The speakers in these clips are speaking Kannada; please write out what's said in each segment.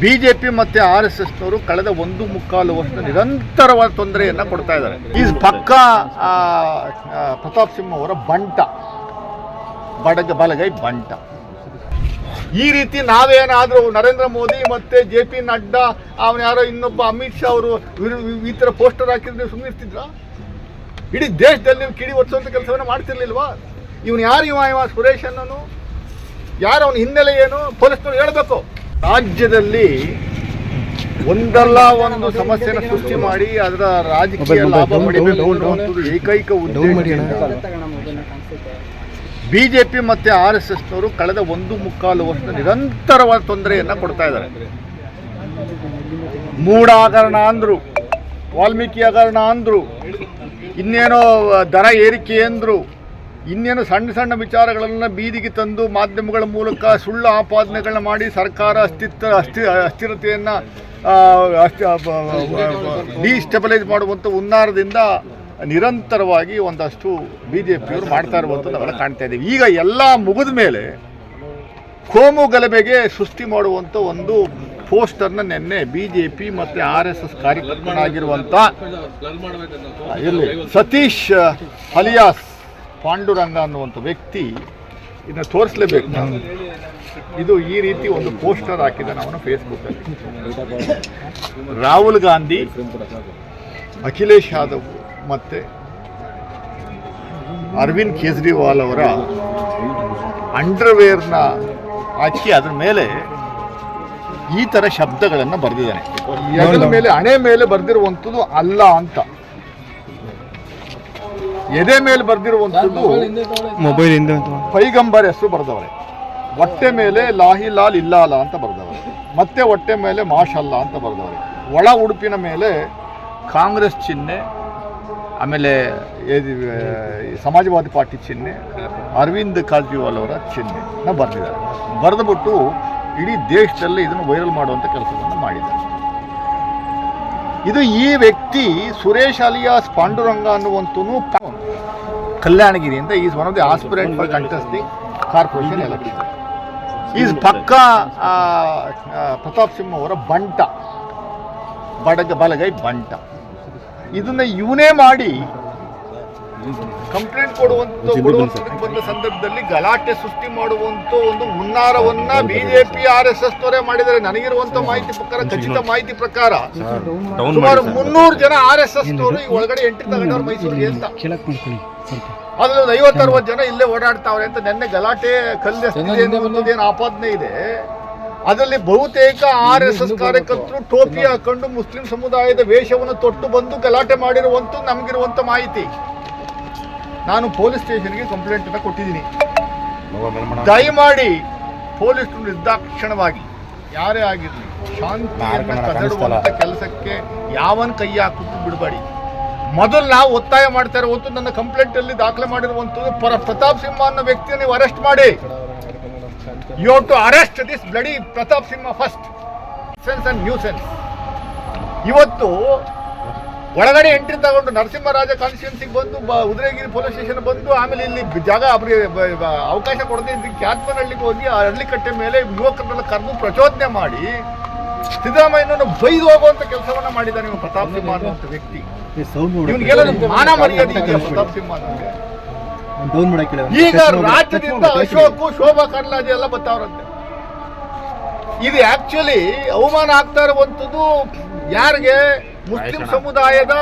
ಬಿಜೆಪಿ ಮತ್ತೆ ಆರ್ ಎಸ್ ಎಸ್ನವರು ಕಳೆದ ಒಂದು ಮುಕ್ಕಾಲು ವರ್ಷದ ನಿರಂತರವಾದ ತೊಂದರೆಯನ್ನ ಕೊಡ್ತಾ ಇದ್ದಾರೆ. ಈಸ್ ಪಕ್ಕ ಪ್ರತಾಪ್ ಸಿಂಹ ಅವರ ಬಂಟ, ಬಡಗ, ಬಲಗೈ ಬಂಟ. ಈ ರೀತಿ ನಾವೇನಾದರೂ ನರೇಂದ್ರ ಮೋದಿ ಮತ್ತೆ ಜೆ ಪಿ ನಡ್ಡಾ, ಅವನ ಯಾರೋ ಇನ್ನೊಬ್ಬ ಅಮಿತ್ ಶಾ ಅವರು ಈ ಥರ ಪೋಸ್ಟರ್ ಹಾಕಿದ್ರೆ ಸುಮ್ಮನೆ ಇರ್ತಿದ್ರ? ಇಡೀ ದೇಶದಲ್ಲಿ ನೀವು ಕಿಡಿ ಒರೆಸುವಂಥ ಕೆಲಸವನ್ನು ಮಾಡ್ತಿರ್ಲಿಲ್ವಾ? ಇವನು ಯಾರು ಇವ ಇವ ಸುರೇಶ್ ಅನ್ನೋನು ಯಾರು ಅವನ ಹಿನ್ನೆಲೆ ಏನು? ಪೊಲೀಸ್ನವ್ರು ಹೇಳಬೇಕು. ರಾಜ್ಯದಲ್ಲಿ ಒಂದಲ್ಲ ಒಂದು ಸಮಸ್ಯೆನ ಸೃಷ್ಟಿ ಮಾಡಿ ಅದರ ರಾಜಕೀಯ ಲಾಭ ಪಡಿಬೇಕು ಅನ್ನುವಂಥದ್ದು ಏಕೈಕ ಉದ್ದೇಶ ಬಿಜೆಪಿ ಮತ್ತೆ ಆರ್ ಎಸ್ ಎಸ್ನವರು ಕಳೆದ ಒಂದು ಮುಕ್ಕಾಲು ವರ್ಷ ನಿರಂತರವಾದ ತೊಂದರೆಯನ್ನ ಕೊಡ್ತಾ ಇದ್ದಾರೆ. ಮೂಡ ಹಗರಣ ಅಂದ್ರು ವಾಲ್ಮೀಕಿ ಹಗರಣ ಅಂದರು ಇನ್ನೇನೋ ದರ ಏರಿಕೆ ಅಂದ್ರು ಇನ್ನೇನು ಸಣ್ಣ ಸಣ್ಣ ವಿಚಾರಗಳನ್ನು ಬೀದಿಗೆ ತಂದು ಮಾಧ್ಯಮಗಳ ಮೂಲಕ ಸುಳ್ಳು ಆಪಾದನೆಗಳನ್ನ ಮಾಡಿ ಸರ್ಕಾರ ಅಸ್ತಿತ್ವ, ಅಸ್ಥಿ, ಅಸ್ಥಿರತೆಯನ್ನು ಡಿಸ್ಟೆಬಲೈಸ್ ಮಾಡುವಂಥ ಉನ್ನಾರದಿಂದ ನಿರಂತರವಾಗಿ ಒಂದಷ್ಟು ಬಿ ಜೆ ಪಿಯವರು ಮಾಡ್ತಾ ಇರುವಂಥದ್ದು ನಾವೆಲ್ಲ ಕಾಣ್ತಾ ಇದ್ದೀವಿ. ಈಗ ಎಲ್ಲ ಮುಗಿದ ಮೇಲೆ ಕೋಮು ಗಲಭೆಗೆ ಸೃಷ್ಟಿ ಮಾಡುವಂಥ ಒಂದು ಪೋಸ್ಟರ್ನ ನಿನ್ನೆ ಬಿ ಜೆ ಪಿ ಮತ್ತು ಆರ್ ಎಸ್ ಎಸ್ ಕಾರ್ಯಕರ್ತನಾಗಿರುವಂಥ ಇಲ್ಲಿ ಸತೀಶ್ ಅಲಿಯಾಸ್ ಪಾಂಡುರಂಗ ಅನ್ನುವಂಥ ವ್ಯಕ್ತಿ ಇದನ್ನ ತೋರಿಸಲೇಬೇಕು ನಾನು ಇದು ಈ ರೀತಿ ಒಂದು ಪೋಸ್ಟರ್ ಹಾಕಿದ್ದಾನೆ ಅವನು ಫೇಸ್ಬುಕ್ಕಲ್ಲಿ. ರಾಹುಲ್ ಗಾಂಧಿ ಅಖಿಲೇಶ್ ಯಾದವ್ ಮತ್ತು ಅರವಿಂದ್ ಕೇಜ್ರಿವಾಲ್ ಅವರ ಅಂಡರ್ವೇರ್ನ ಹಾಕಿ ಅದ್ರ ಮೇಲೆ ಈ ಥರ ಶಬ್ದಗಳನ್ನು ಬರೆದಿದ್ದಾನೆ. ಮೇಲೆ ಹಣೆ ಮೇಲೆ ಬರೆದಿರುವಂಥದ್ದು ಅಲ್ಲ ಅಂತ. ಎದೆ ಮೇಲೆ ಬರೆದಿರುವಂಥದ್ದು ಮೊಬೈಲ್ ಹಿಂದೆ ಪೈಗಂಬರ್ ಹೆಸರು ಬರೆದವರೆ ಹೊಟ್ಟೆ ಮೇಲೆ ಲಾಹಿ ಲಾಲ್ ಇಲ್ಲಾಲ ಅಂತ ಬರೆದವರೆ ಮತ್ತೆ ಹೊಟ್ಟೆ ಮೇಲೆ ಮಾಷಲ್ಲ ಅಂತ ಬರೆದವರೆ ಒಳ ಉಡುಪಿನ ಮೇಲೆ ಕಾಂಗ್ರೆಸ್ ಚಿಹ್ನೆ ಆಮೇಲೆ ಏದು, ಸಮಾಜವಾದಿ ಪಾರ್ಟಿ ಚಿಹ್ನೆ ಅರವಿಂದ್ ಕೇಜ್ರಿವಾಲ್ ಅವರ ಚಿಹ್ನೆನ ಬರೆದಿದ್ದಾರೆ. ಬರೆದುಬಿಟ್ಟು ಇಡೀ ದೇಶದಲ್ಲಿ ಇದನ್ನು ವೈರಲ್ ಮಾಡುವಂಥ ಕೆಲಸವನ್ನು ಮಾಡಿದ್ದಾರೆ. ಇದು ಈ ವ್ಯಕ್ತಿ ಸುರೇಶ್ ಅಲಿಯಾಸ್ ಪಾಂಡುರಂಗ ಅನ್ನುವಂತನು ಅಂತ is one of the aspirant for contesting corporation election. Is ಪಕ್ಕ ಪ್ರತಾಪ್ ಸಿಂಹ ಅವರ ಬಂಟ. ಬಡಗ ಬಲಗೈ ಬಂಟ. ಇದನ್ನ ಇವನೇ ಮಾಡಿ ಕಂಪ್ಲೇಂಟ್ ಕೊಡುವಂತ ಬಂದ ಸಂದರ್ಭದಲ್ಲಿ ಗಲಾಟೆ ಸೃಷ್ಟಿ ಮಾಡುವಂತ ಒಂದು ಹುನ್ನಾರವನ್ನ ಬಿಜೆಪಿ ಆರ್ ಎಸ್ ಎಸ್ ನವರೇ ಮಾಡಿದರೆ ನನಗಿರುವಂತ ಮಾಹಿತಿ ಪ್ರಕಾರ ಖಚಿತ ಮಾಹಿತಿ ಪ್ರಕಾರ ಸುಮಾರು ಮುನ್ನೂರು ಜನ ಆರ್ ಎಸ್ ಎಸ್ ತೋರು ಈ ಒಳಗಡೆ ಎಂಟ್ರಿ ತಗೊಂಡವ್ರು ಮೈಸೂರಿಗೆ ಅಂತ ಅದರಲ್ಲಿ ಒಂದು ಐವತ್ತು ಅರವತ್ತು ಜನ ಇಲ್ಲೇ ಓಡಾಡ್ತಾವ್ರೆ ಅಂತ ನೆನ್ನೆ ಗಲಾಟೆ ಏನು ಆಪಾದನೆ ಇದೆ. ಅದರಲ್ಲಿ ಬಹುತೇಕ ಆರ್ ಎಸ್ ಎಸ್ ಕಾರ್ಯಕರ್ತರು ಟೋಪಿ ಹಾಕೊಂಡು ಮುಸ್ಲಿಂ ಸಮುದಾಯದ ವೇಷವನ್ನು ತೊಟ್ಟು ಬಂದು ಗಲಾಟೆ ಮಾಡಿರುವಂತೂ ನಮಗಿರುವಂತ ಮಾಹಿತಿ. ನಾನು ಪೊಲೀಸ್ ಸ್ಟೇಷನ್ಗೆ ಕಂಪ್ಲೇಂಟ್ ಅಂತ ಕೊಟ್ಟಿದ್ದೀನಿ. ದಯಮಾಡಿ ಪೊಲೀಸರು ನಿರ್ದಾಕ್ಷಣವಾಗಿ ಯಾರೇ ಆಗಿರಲಿ ಶಾಂತಿ ಕೆಲಸಕ್ಕೆ ಯಾವನ್ ಕೈ ಹಾಕಿದ್ರು ಬಿಡಬೇಡಿ. ಮೊದಲು ನಾವು ಒತ್ತಾಯ ಮಾಡ್ತಾ ಇರುವಂತ ನನ್ನ ಕಂಪ್ಲೇಂಟ್ ಅಲ್ಲಿ ದಾಖಲೆ ಮಾಡಿರುವಂಥದ್ದು ಪರ ಪ್ರತಾಪ್ ಸಿಂಹ ಅನ್ನೋ ವ್ಯಕ್ತಿಯನ್ನು ನೀವು ಅರೆಸ್ಟ್ ಮಾಡಿ. You to arrest this bloody Pratap Simha first sense and new sense ಇವತ್ತು ಒಳಗಡೆ ಎಂಟ್ರಿ ತಗೊಂಡು ನರಸಿಂಹರಾಜ ಕಾನ್ಸ್ಟಿಟ್ಯೂನ್ಸಿಗೆ ಬಂದು ಬ ಉದಯಗಿರಿ ಪೊಲೀಸ್ ಸ್ಟೇಷನ್ ಬಂದು ಆಮೇಲೆ ಇಲ್ಲಿ ಜಾಗ ಅವಕಾಶ ಕೊಡದೆ ಕ್ಯಾತ್ಮನಹಳ್ಳಿಗೆ ಹೋಗಿ ಆ ಹಳ್ಳಿಕಟ್ಟೆ ಮೇಲೆ ಯುವಕರನ್ನೆಲ್ಲ ಕರೆದು ಪ್ರಚೋದನೆ ಮಾಡಿ ಸಿದ್ದರಾಮಯ್ಯನನ್ನು ಬೈದು ಹೋಗುವಂತ ಕೆಲಸವನ್ನ ಮಾಡಿದ್ದಾನೆ ನೀವು ಪ್ರತಾಪ್ ಸಿಂಹ ಅನ್ನುವಂಥ ವ್ಯಕ್ತಿ. ಇವನಿಗೆಲ್ಲ ಮಾನ ಮರ್ಯಾದೆ ಇದೆಯಾ ಪ್ರತಾಪ್ ಸಿಂಹ ಮಾಡಕ್ಕೆ ಈಗ ರಾಜ್ಯದಿಂದ ಅಶೋಕ್ ಶೋಭಾ ಕರ್ಲಾಜೆ ಎಲ್ಲ ಬರ್ತಾವ್ರಂತೆ ಇದು ಆಕ್ಚುಲಿ ಅವಮಾನ ಆಗ್ತಾ ಇರುವಂಥದ್ದು ಯಾರಿಗೆ? ಮುಸ್ಲಿಂ ಸಮುದಾಯದ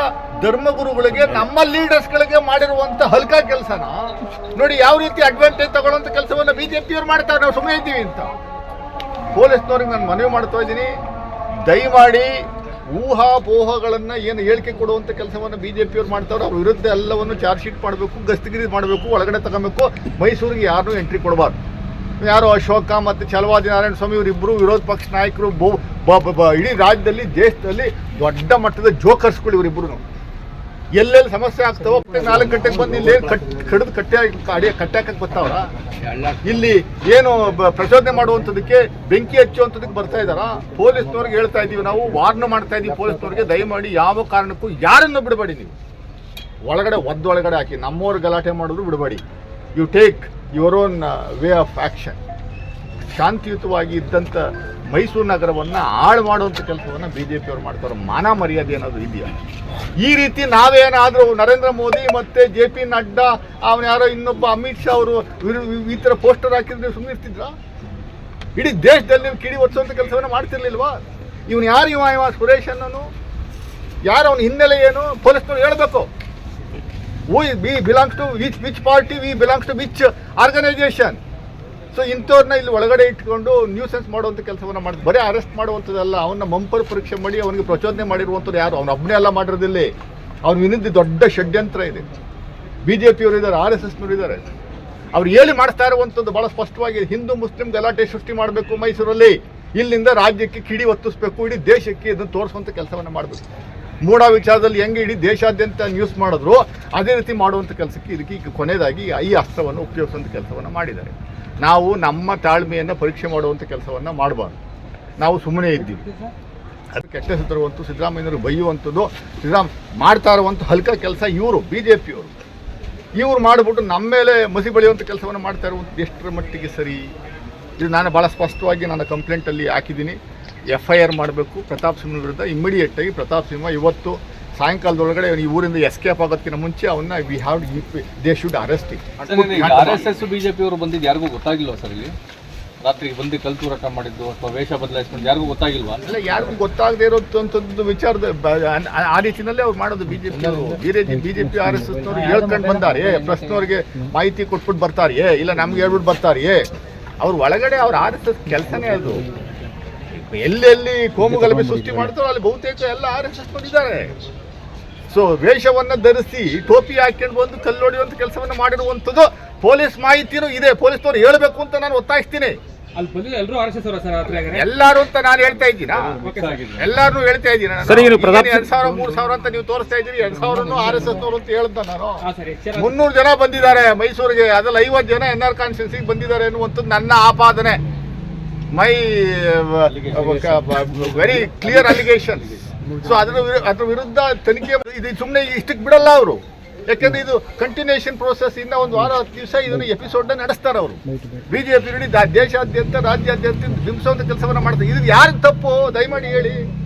ಧರ್ಮಗುರುಗಳಿಗೆ ನಮ್ಮ ಲೀಡರ್ಸ್ಗಳಿಗೆ ಮಾಡಿರುವಂತ ಹಲ್ಕಾ ಕೆಲಸನ ನೋಡಿ ಯಾವ ರೀತಿ ಅಡ್ವಾಂಟೇಜ್ ತಗೊಳ್ಳುವಂತ ಕೆಲಸವನ್ನ ಬಿಜೆಪಿಯವ್ರು ಮಾಡ್ತಾರೆ ನಾವು ಸುಮ್ಮನೆ ಇದ್ದೀವಿ ಅಂತ. ಪೊಲೀಸ್ನವ್ರಿಗೆ ನಾನು ಮನವಿ ಮಾಡ್ತಾ ಇದ್ದೀನಿ ದಯಮಾಡಿ ಊಹಾಪೋಹಗಳನ್ನ ಏನು ಹೇಳಿಕೆ ಕೊಡುವಂತ ಕೆಲಸವನ್ನು ಬಿಜೆಪಿಯವ್ರು ಮಾಡ್ತಾರೆ ಅವ್ರ ವಿರುದ್ಧ ಎಲ್ಲವನ್ನು ಚಾರ್ಜ್ ಶೀಟ್ ಮಾಡಬೇಕು ಗಸ್ತಗಿರಿ ಮಾಡಬೇಕು ಒಳಗಡೆ ತಗೋಬೇಕು. ಮೈಸೂರಿಗೆ ಯಾರನ್ನೂ ಎಂಟ್ರಿ ಕೊಡಬಾರ್ದು. ಯಾರೋ ಅಶೋಕ ಮತ್ತು ಚಲವಾದಿ ನಾರಾಯಣ ಸ್ವಾಮಿ ಇವರಿಬ್ಬರು ವಿರೋಧ ಪಕ್ಷ ನಾಯಕರು ಬಹು ಇಡೀ ರಾಜ್ಯದಲ್ಲಿ, ದೇಶದಲ್ಲಿ ದೊಡ್ಡ ಮಟ್ಟದ ಜೋಕರ್ಸ್ಗಳು ಇವರಿಬ್ಬರು ಎಲ್ಲೆಲ್ಲಿ ಸಮಸ್ಯೆ ಆಗ್ತಾವೋ ನಾಲ್ಕು ಗಂಟೆಗೆ ಬಂದು ಇಲ್ಲಿ ಕಟ್ ಕಡಿದು ಕಟ್ಟೆ ಅಡಿಯ ಕಟ್ಟೆ ಹಾಕಕ್ಕೆ ಬರ್ತಾವ್ರ? ಇಲ್ಲಿ ಏನು ಪ್ರಚೋದನೆ ಮಾಡುವಂಥದಕ್ಕೆ ಬೆಂಕಿ ಹಚ್ಚುವಂಥದಕ್ಕೆ ಬರ್ತಾ ಇದ್ದಾರಾ? ಪೊಲೀಸ್ನವ್ರಿಗೆ ಹೇಳ್ತಾ ಇದ್ದೀವಿ ನಾವು, ವಾರ್ನ್ ಮಾಡ್ತಾ ಇದ್ದೀವಿ ಪೊಲೀಸ್ನವ್ರಿಗೆ. ದಯಮಾಡಿ ಯಾವ ಕಾರಣಕ್ಕೂ ಯಾರನ್ನು ಬಿಡಬೇಡಿ ನೀವು. ಒಳಗಡೆ ಒದ್ದೊಳಗಡೆ ಹಾಕಿ, ನಮ್ಮವ್ರು ಗಲಾಟೆ ಮಾಡೋದು ಬಿಡಬೇಡಿ. You take your own way of action ಶಾಂತಿಯುತವಾಗಿ ಇದ್ದಂಥ ಮೈಸೂರು ನಗರವನ್ನು ಹಾಳು ಮಾಡುವಂಥ ಕೆಲಸವನ್ನು ಬಿ ಜೆ ಪಿಯವರು ಮಾಡ್ತಾರೆ. ಮಾನ ಮರ್ಯಾದೆ ಅನ್ನೋದು ಇದೆಯಾ? ಈ ರೀತಿ ನಾವೇನಾದರೂ ನರೇಂದ್ರ ಮೋದಿ ಮತ್ತು ಜೆ ಪಿ ನಡ್ಡಾ, ಅವನ ಯಾರೋ ಇನ್ನೊಬ್ಬ ಅಮಿತ್ ಶಾ ಅವರು ಈ ಥರ ಪೋಸ್ಟರ್ ಹಾಕಿದ್ರೆ ಸುಮ್ಮನೆ ಇರ್ತಿದ್ರಾ? ಇಡೀ ದೇಶದಲ್ಲಿ ನೀವು ಕಿಡಿ ಒತ್ತುವಂಥ ಕೆಲಸವನ್ನು ಮಾಡ್ತಿರ್ಲಿಲ್ವಾ? ಇವನು ಯಾರು ಇವ ಇವ ಸುರೇಶ್ ಅನ್ನೋನು? ಯಾರು ಅವನ ಹಿನ್ನೆಲೆ ಏನು? ಪೊಲೀಸ್ನವ್ರು ಹೇಳಬೇಕು. We be belongs to which which party we belongs to which organisation so ಇಂಥವ್ರನ್ನ ಇಲ್ಲಿ ಒಳಗಡೆ ಇಟ್ಕೊಂಡು ನ್ಯೂಸೆನ್ಸ್ ಮಾಡುವಂಥ ಕೆಲಸವನ್ನು ಮಾಡಿದ್ರು. ಬರೀ ಅರೆಸ್ಟ್ ಮಾಡುವಂಥದ್ದಲ್ಲ ಅವನ್ನ ಮಂಪರ್ ಪರೀಕ್ಷೆ ಮಾಡಿ ಅವನಿಗೆ ಪ್ರಚೋದನೆ ಮಾಡಿರುವಂಥದ್ದು ಯಾರು? ಅವನ ಒಬ್ಬನೇ ಎಲ್ಲ ಮಾಡಿರೋದಿಲ್ಲ. ಅವ್ನ ವಿರುದ್ಧ ದೊಡ್ಡ ಷಡ್ಯಂತ್ರ ಇದೆ. ಬಿ ಜೆ ಪಿಯವರು ಇದ್ದಾರೆ ಆರ್ ಎಸ್ ಎಸ್ನವರು ಇದ್ದಾರೆ. ಅವ್ರು ಹೇಳಿ ಮಾಡ್ತಾ ಇರುವಂಥದ್ದು ಭಾಳ ಸ್ಪಷ್ಟವಾಗಿ ಹಿಂದೂ, ಮುಸ್ಲಿಂ ಗಲಾಟೆ ಸೃಷ್ಟಿ ಮಾಡಬೇಕು ಮೈಸೂರಲ್ಲಿ. ಇಲ್ಲಿಂದ ರಾಜ್ಯಕ್ಕೆ ಕಿಡಿ ಒತ್ತಿಸ್ಬೇಕು, ಇಡೀ ದೇಶಕ್ಕೆ ಇದನ್ನು ತೋರಿಸುವಂಥ ಕೆಲಸವನ್ನು ಮಾಡಬೇಕು. ಮೂಢ ವಿಚಾರದಲ್ಲಿ ಹೆಂಗೆ ಇಡೀ ದೇಶಾದ್ಯಂತ ನ್ಯೂಸ್ ಮಾಡಿದ್ರು, ಅದೇ ರೀತಿ ಮಾಡುವಂಥ ಕೆಲಸಕ್ಕೆ ಇದಕ್ಕೆ ಈಗ ಕೊನೆಯದಾಗಿ ಈ ಅಸ್ತ್ರವನ್ನು ಉಪಯೋಗಿಸುವಂಥ ಕೆಲಸವನ್ನು ಮಾಡಿದ್ದಾರೆ. ನಾವು ನಮ್ಮ ತಾಳ್ಮೆಯನ್ನು ಪರೀಕ್ಷೆ ಮಾಡುವಂಥ ಕೆಲಸವನ್ನು ಮಾಡಬಾರ್ದು. ನಾವು ಸುಮ್ಮನೆ ಇದ್ದೀವಿ. ಅದು ಕೆಟ್ಟ ಹೆಸರು ತರುವಂಥ ಸಿದ್ದರಾಮಯ್ಯನವರು ಬೈಯುವಂಥದ್ದು ಸಿದ್ದರಾಮ್ ಮಾಡ್ತಾ ಇರುವಂಥ ಹಲ್ಕ ಕೆಲಸ ಇವರು ಬಿ ಜೆ ಪಿಯವರು ಇವರು ಮಾಡಿಬಿಟ್ಟು ನಮ್ಮ ಮೇಲೆ ಮಸಿ ಬೆಳೆಯುವಂಥ ಕೆಲಸವನ್ನು ಮಾಡ್ತಾ ಇರುವಂಥದ್ದು ಎಷ್ಟರ ಮಟ್ಟಿಗೆ ಸರಿ? ಇದು ನಾನು ಭಾಳ ಸ್ಪಷ್ಟವಾಗಿ ನನ್ನ ಕಂಪ್ಲೇಂಟಲ್ಲಿ ಹಾಕಿದ್ದೀನಿ. ಎಫ್ ಐ ಆರ್ ಮಾಡಬೇಕು. ಪ್ರತಾಪ್ ಸಿಂಹ ವಿರುದ್ಧ ಇಮ್ಮಿಡಿಯೇಟಾಗಿ ಪ್ರತಾಪ್ ಸಿಂಹ ಇವತ್ತು ಸಾಯಂಕಾಲದೊಳಗಡೆ ಈ ಊರಿಂದ ಎಸ್ಕೇಪ್ ಆಗೋದಕ್ಕಿಂತ ಮುಂಚೆ ಅವನ್ನ we have they should arrest R S S BJP ಅವರು ಬಂದಿದ್ದು ಯಾರಿಗೂ ಗೊತ್ತಾಗಿಲ್ಲ ಸರ್ ಇಲ್ಲಿ? ರಾತ್ರಿಗೆ ಬಂದು ಕಲ್ತೂರಾಟ ಮಾಡಿದ್ದು ಅಥವಾ ವೇಷ ಬದಲಾಯಿಸ್ಕೊಂಡು ಯಾರಿಗೂ ಗೊತ್ತಾಗಿಲ್ವಾ? ಅಲ್ಲ ಯಾರಿಗೂ ಗೊತ್ತಾಗದೇ ಇರೋದು ವಿಚಾರದ ಆ- ರೀತಿಯಲ್ಲೇ ಅವ್ರು ಮಾಡೋದು BJP BJP BJP R S ಎಸ್ನವರು ಹೇಳ್ಕೊಂಡು ಬಂದಾರೆ. ಪ್ರಶ್ನವ್ರಿಗೆ ಮಾಹಿತಿ ಕೊಟ್ಬಿಟ್ಟು ಬರ್ತಾರೆಯೇ ಇಲ್ಲ ನಮ್ಗೆ ಹೇಳ್ಬಿಟ್ಟು ಬರ್ತಾರೆಯೇ ಅವ್ರ ಒಳಗಡೆ ಅವ್ರ ಆರ್ ಎಸ್ ಎಸ್ ಕೆಲಸನೇ ಅದು. ಎಲ್ಲೆಲ್ಲಿ ಕೋಮು ಗಲಭೆ ಸೃಷ್ಟಿ ಮಾಡ್ತಾರೋ ಅಲ್ಲಿ ಬಹುತೇಕ ಎಲ್ಲ ಆರ್ ಎಸ್ ಎಸ್ ಇದ್ದಾರೆ. ಸೊ ವೇಷವನ್ನು ಧರಿಸಿ ಟೋಪಿ ಹಾಕೊಂಡು ಬಂದು ಕಲ್ಲೊಡೆಯುವಂಥ ಕೆಲಸವನ್ನು ಮಾಡಿರುವಂಥದ್ದು ಪೊಲೀಸ್ ಮಾಹಿತಿನೂ ಇದೆ. ಪೊಲೀಸ್ನವ್ರು ಹೇಳಬೇಕು ಅಂತ ನಾನು ಒತ್ತಾಯಿಸ್ತೀನಿ. ಎಲ್ಲಾರು ಅಂತ ನಾನು ಹೇಳ್ತಾ ಇದ್ದೀನಾ? ಆಗಿದೆ ಎಲ್ಲಾರು ಹೇಳ್ತಾ ಇದ್ದೀನಿ ಎರಡ್ ಸಾವಿರ ಮೂರ್ ಸಾವಿರ ಅಂತ ನೀವು ತೋರಿಸ್ತಾ ಇದ್ದೀರಿ. ಎರಡ್ ಸಾವಿರನು ಆರ್ ಎಸ್ ಎಸ್ ನವರು ಅಂತ ಹೇಳ್ದ ನಾನು? ಮುನ್ನೂರು ಜನ ಬಂದಿದ್ದಾರೆ ಮೈಸೂರಿಗೆ. ಅದ್ರಲ್ಲಿ ಐವತ್ತು ಜನ ಎನ್ ಆರ್ ಕಾನ್ಸ್ಟಿಟ್ಯೂನ್ಸಿಗೆ ಬಂದಿದ್ದಾರೆ ಅನ್ನುವಂಥದ್ದು ನನ್ನ ಆಪಾದನೆ. My very clear allegation so ಅದರ ಅದರ ವಿರುದ್ಧ ತನಿಖೆ ಇದು ಸುಮ್ಮನೆ ಇಷ್ಟಕ್ಕೆ ಬಿಡಲ್ಲ ಅವರು. ಯಾಕಂದ್ರೆ ಇದು ಕಂಟಿನ್ಯೂಷನ್ ಪ್ರೋಸೆಸ್ ಇನ್ನ ಒಂದು ವಾರ, ಹತ್ತು ದಿವಸ ಇದನ್ನು ಎಪಿಸೋಡ್ ನಡೆಸ್ತಾರೆ ಅವರು. ಬಿಜೆಪಿ ದಾ- ದೇಶಾದ್ಯಂತ, ರಾಜ್ಯಾದ್ಯಂತ ಬಿಂಬಿಸುವಂತ ಕೆಲಸವನ್ನ ಮಾಡ್ತಾರೆ. ಇದು ಯಾರು ತಪ್ಪು? ದಯಮಾಡಿ ಹೇಳಿ.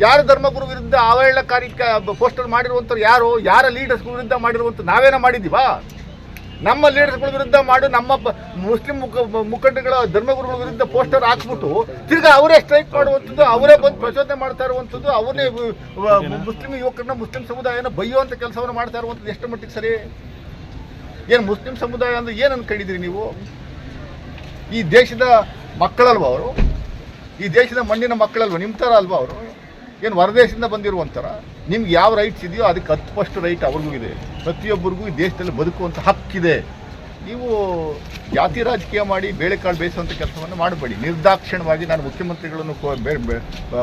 ಯಾರು ಧರ್ಮಗುರು ವಿರುದ್ಧ ಅವಹೇಳನಕಾರಿ ಪೋಸ್ಟರ್ ಮಾಡಿರುವಂಥವ್ರು ಯಾರು? ಯಾರ ಲೀಡರ್ಸ್ ವಿರುದ್ಧ ಮಾಡಿರುವಂಥ ನಾವೇನ ಮಾಡಿದೀವಾ ನಮ್ಮ ಲೀಡರ್ಸ್ಗಳ ವಿರುದ್ಧ ಮಾಡಿ, ನಮ್ಮ ಮುಸ್ಲಿಂ ಮುಖ ಮುಖಂಡಗಳ ಧರ್ಮಗುರುಗಳ ವಿರುದ್ಧ ಪೋಸ್ಟರ್ ಹಾಕ್ಬಿಟ್ಟು ತಿರ್ಗಾ ಅವರೇ ಸ್ಟ್ರೈಕ್ ಮಾಡುವಂಥದ್ದು, ಅವರೇ ಬಂದು ಪ್ರಚೋದನೆ ಮಾಡ್ತಾ ಇರುವಂಥದ್ದು ಅವರೇ ಮುಸ್ಲಿಂ ಯುವಕರನ್ನ ಮುಸ್ಲಿಂ ಸಮುದಾಯನ ಬೈಯುವಂಥ ಕೆಲಸವನ್ನು ಮಾಡ್ತಾ ಇರುವಂಥದ್ದು ಎಷ್ಟು ಮಟ್ಟಿಗೆ ಸರಿ? ಏನು ಮುಸ್ಲಿಂ ಸಮುದಾಯ ಅಂದ್ರೆ ಏನು ಅನ್ಕೊಂಡಿದ್ದೀರಿ ನೀವು? ಈ ದೇಶದ ಮಕ್ಕಳಲ್ವ ಅವರು? ಈ ದೇಶದ ಮಣ್ಣಿನ ಮಕ್ಕಳಲ್ವ ನಿಮ್ಮ ಥರ ಅಲ್ವಾ ಅವರು? ಏನು ಹೊರದೇಶದಿಂದ ಬಂದಿರುವಂಥರ ನಿಮ್ಗೆ ಯಾವ ರೈಟ್ಸ್ ಇದೆಯೋ ಅದಕ್ಕೆ ಹತ್ತು ಫಸ್ಟ್ ರೈಟ್ ಅವ್ರಿಗೂ ಇದೆ. ಪ್ರತಿಯೊಬ್ಬರಿಗೂ ಈ ದೇಶದಲ್ಲಿ ಬದುಕುವಂಥ ಹಕ್ಕಿದೆ. ನೀವು ಜಾತಿ ರಾಜಕೀಯ ಮಾಡಿ ಬೇಳೆಕಾಳು ಬೇಯಿಸುವಂಥ ಕೆಲಸವನ್ನು ಮಾಡಬೇಡಿ. ನಿರ್ದಾಕ್ಷಿಣ್ಯವಾಗಿ ನಾನು ಮುಖ್ಯಮಂತ್ರಿಗಳನ್ನು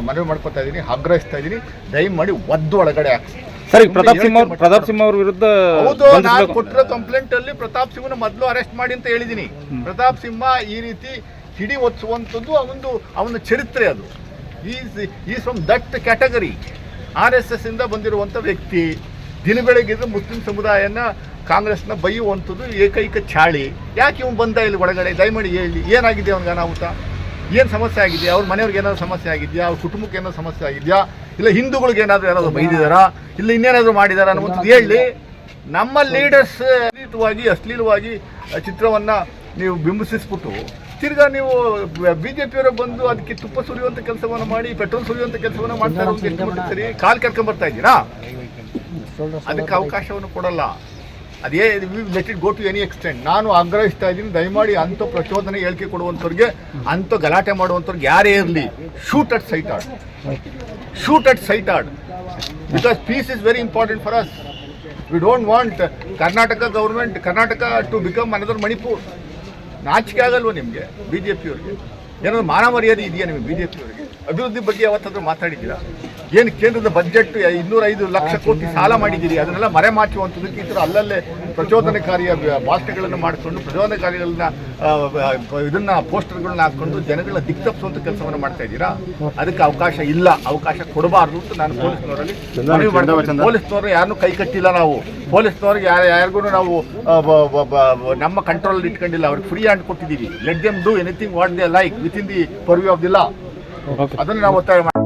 ಮನವಿ ಮಾಡ್ಕೊತಾ ಇದ್ದೀನಿ ಆಗ್ರಹಿಸ್ತಾ ಇದ್ದೀನಿ. ದಯಮಾಡಿ ಒದ್ದು ಒಳಗಡೆ ಹಾಕಿ ಸರ್ ಪ್ರತಾಪ್ ಸಿಂಹ ಅವರು ಪ್ರತಾಪ್ ಸಿಂಹ ಅವ್ರ ವಿರುದ್ಧ ಹೌದು ನಾನು ಕೊಟ್ಟಿರೋ ಕಂಪ್ಲೇಂಟ್ ಅಲ್ಲಿ ಪ್ರತಾಪ್ ಸಿಂಹನ ಮೊದಲು ಅರೆಸ್ಟ್ ಮಾಡಿ ಅಂತ ಹೇಳಿದ್ದೀನಿ. ಪ್ರತಾಪ್ ಸಿಂಹ ಈ ರೀತಿ ಹಿಡಿ ಒತ್ತುವಂಥದ್ದು ಅವನದು ಅವನ ಚರಿತ್ರೆ ಅದು. Is is from that category R S S ಇಂದ ಬಂದಿರುವಂಥ ವ್ಯಕ್ತಿ ದಿನ ಬೆಳಗ್ಗೆ ಮುಸ್ಲಿಂ ಸಮುದಾಯನ ಕಾಂಗ್ರೆಸ್ನ ಬೈಯುವಂಥದ್ದು ಏಕೈಕ ಚಾಳಿ. ಯಾಕೆ ಇವನು ಬಂದ ಇಲ್ಲಿ ಒಳಗಡೆ? ದಯಮಾಡಿ ಹೇಳಿ. ಏನಾಗಿದೆ ಅವ್ನಿಗೆ ಅನಾಹುತ? ಏನು ಸಮಸ್ಯೆ ಆಗಿದೆಯಾ? ಅವ್ರ ಮನೆಯವ್ರಿಗೆ ಏನಾದ್ರು ಸಮಸ್ಯೆ ಆಗಿದೆಯಾ? ಅವ್ರ ಕುಟುಂಬಕ್ಕೆ ಏನಾದ್ರು ಸಮಸ್ಯೆ ಆಗಿದೆಯಾ? ಇಲ್ಲ ಹಿಂದೂಗಳಿಗೆ ಏನಾದರೂ ಏನಾದರೂ ಬೈದಿದ್ದಾರಾ? ಇಲ್ಲ ಇನ್ನೇನಾದರೂ ಮಾಡಿದಾರಾ ಅನ್ನುವಂಥದ್ದು ಹೇಳಿ. ನಮ್ಮ ಲೀಡರ್ಸ್ ಅಶ್ಲೀಲವಾಗಿ ಅಶ್ಲೀಲವಾಗಿ ಚಿತ್ರವನ್ನು ನೀವು ಬಿಂಬಿಸಿಸ್ಬಿಟ್ಟು ತಿರ್ಗಾ ನೀವು ಬಿ ಜೆ ಪಿಯವರು ಬಂದು ಅದಕ್ಕೆ ತುಪ್ಪ ಸುರಿಯುವಂತ ಕೆಲಸವನ್ನು ಮಾಡಿ ಪೆಟ್ರೋಲ್ ಸುರಿಯುವಂತ ಕೆಲಸವನ್ನು ಮಾಡ್ತಾ ಇರೋದು ಎಷ್ಟು ಮಟ್ಟಿಗೆ ಬರ್ತಾ ಕಾಲು ಇದ್ದೀರಾ? ಅದಕ್ಕೆ ಅವಕಾಶವನ್ನು ಕೊಡಲ್ಲ. ಅದೇ let it go to any extent ನಾನು ಆಗ್ರಹಿಸ್ತಾ ಇದ್ದೀನಿ ದಯಮಾಡಿ ಅಂಥ ಪ್ರಚೋದನೆ ಹೇಳಿಕೆ ಕೊಡುವಂಥವ್ರಿಗೆ ಅಂಥ ಗಲಾಟೆ ಮಾಡುವಂಥವ್ರಿಗೆ ಯಾರೇ ಇರಲಿ shoot at sight and shoot at sight and because peace is very important for us we don't want Karnataka government Karnataka to become another Manipur ನಾಚಿಕೆ ಆಗಲ್ವ ನಿಮಗೆ? ಬಿ ಜೆ ಪಿಯವ್ರಿಗೆ ಏನಾದ್ರು ಮಾನ ಮರ್ಯಾದೆ ಇದೆಯಾ ನಿಮಗೆ ಬಿ ಜೆ ಪಿಯವರಿಗೆ ಅಭಿವೃದ್ಧಿ ಬಗ್ಗೆ ಯಾವತ್ತಾದ್ರೂ ಮಾತಾಡಿದ್ದೀರಾ? ಏನು ಕೇಂದ್ರದ ಬಜೆಟ್ ಇನ್ನೂರೈದು ಲಕ್ಷ ಕೋಟಿ ಸಾಲ ಮಾಡಿದ್ದೀರಿ, ಅದನ್ನೆಲ್ಲ ಮರೆಮಾಚುವಂಥದ್ದಕ್ಕೆ ಈ ಥರ ಅಲ್ಲಲ್ಲೇ ಪ್ರಚೋದನಕಾರಿಯ ಭಾಷಣಗಳನ್ನು ಮಾಡಿಕೊಂಡು ಪ್ರಚೋದನಕಾರಿಗಳನ್ನ ಇದನ್ನ ಪೋಸ್ಟರ್ಗಳನ್ನ ಹಾಕೊಂಡು ಜನಗಳ ದಿಕ್ತಪ್ಪಿಸುವಂಥ ಕೆಲಸವನ್ನು ಮಾಡ್ತಾ ಇದ್ದೀರಾ? ಅದಕ್ಕೆ ಅವಕಾಶ ಇಲ್ಲ ಅವಕಾಶ ಕೊಡಬಾರ್ದು ಅಂತ ನಾನು ಪೊಲೀಸ್ನವರಲ್ಲಿ. ಪೊಲೀಸ್ನವರು ಯಾರನ್ನೂ ಕೈ ಕಟ್ಟಿಲ್ಲ ನಾವು. ಪೊಲೀಸ್ನವ್ರಿಗೆ ಯಾರು ಯಾರಿಗೂ ನಾವು ನಮ್ಮ ಕಂಟ್ರೋಲ್ ಇಟ್ಕೊಂಡಿಲ್ಲ. ಅವ್ರಿಗೆ ಫ್ರೀ ಹ್ಯಾಂಡ್ ಕೊಟ್ಟಿದ್ದೀವಿ. Let them do anything what they like within the purview of the law okay ಅದನ್ನು ನಾವು ಒತ್ತಾಯ ಮಾಡಿ